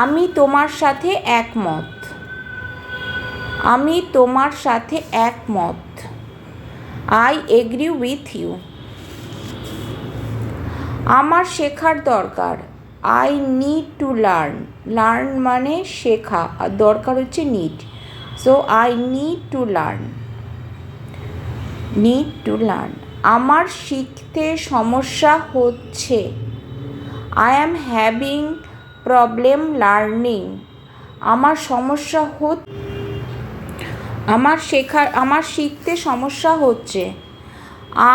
আমি তোমার সাথে একমত। আমি তোমার সাথে একমত। আই এগ্রি উইথ ইউ আমার শেখার দরকার। I need to learn learn মানে শেখা। আর দরকার হচ্ছে need so I need to learn need to learn আমার শিখতে সমস্যা হচ্ছে। I am having problem learning আমার সমস্যা হচ্ছে আমার শেখার, আমার শিখতে সমস্যা হচ্ছে।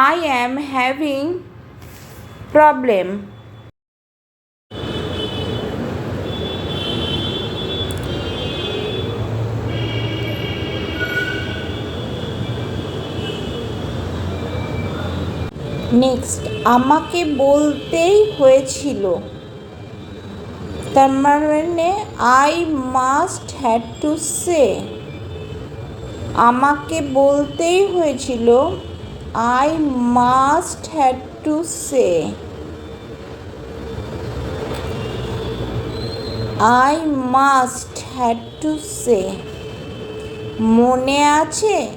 I am having problem next আমাকে বলতেই হয়েছিল। তার মানে I must had to say আমাকে বলতেই হয়েছিল I must had to say I must had to say মনে আছে?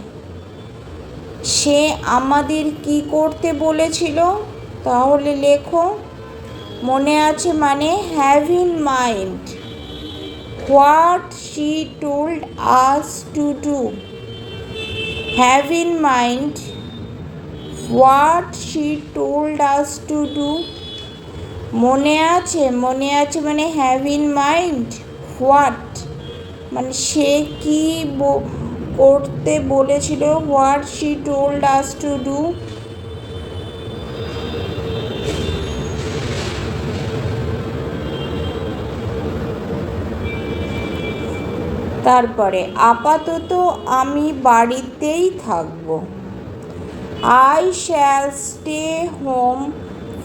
সে আমাদের কি করতে বলেছিল? তাহলে লেখো। মনে আছে মানে have in mind what she told us to do have in mind what she told us to do মনে আছে মনে আছে মানে হ্যাভ ইন মাইন্ড হোয়াট মানে সে কি করতে বলেছিল what she told us to do তারপরে, আপাতত আমি বাড়িতেই থাকব। I shall stay home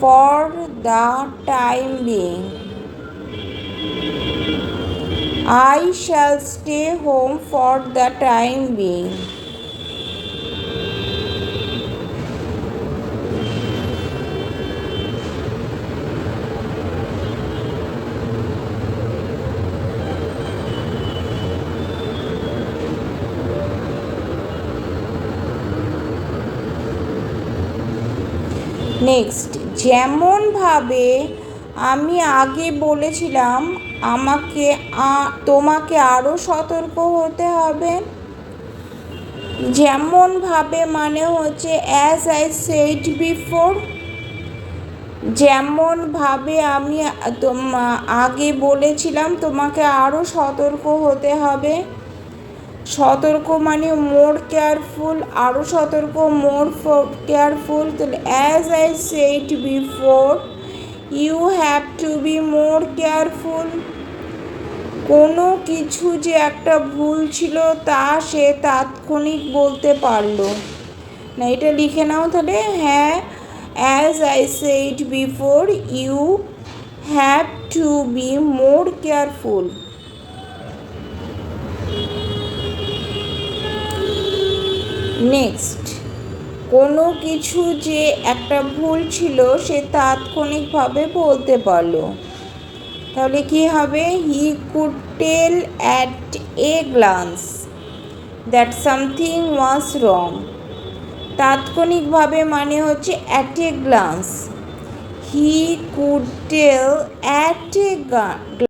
for the time being I shall stay home for the time being next যেমনভাবে আমি আগে বলেছিলাম, আমাকে তোমাকে আরও সতর্ক হতে হবে। যেমনভাবে মানে হচ্ছে অ্যাজ আই সেট বিফোর যেমনভাবে আমি আগে বলেছিলাম, তোমাকে আরও সতর্ক হতে হবে। সতর্ক মানে মোর কেয়ারফুল আরও সতর্ক মোর কেয়ারফুল তাহলে as I said before you have to be more careful কোনো কিছু যে একটা ভুল ছিল তা সে তাৎক্ষণিক বলতে পারল। না, এটা লিখে নাও তাহলে হ্যাঁ as I said before you have to be more careful next কোনো কিছু যে একটা ভুল ছিল সে তাৎক্ষণিকভাবে বলতে পারল। তাহলে কি হবে? He could tell at a glance that something was wrong তাৎক্ষণিকভাবে মানে হচ্ছে at a glance he could tell at a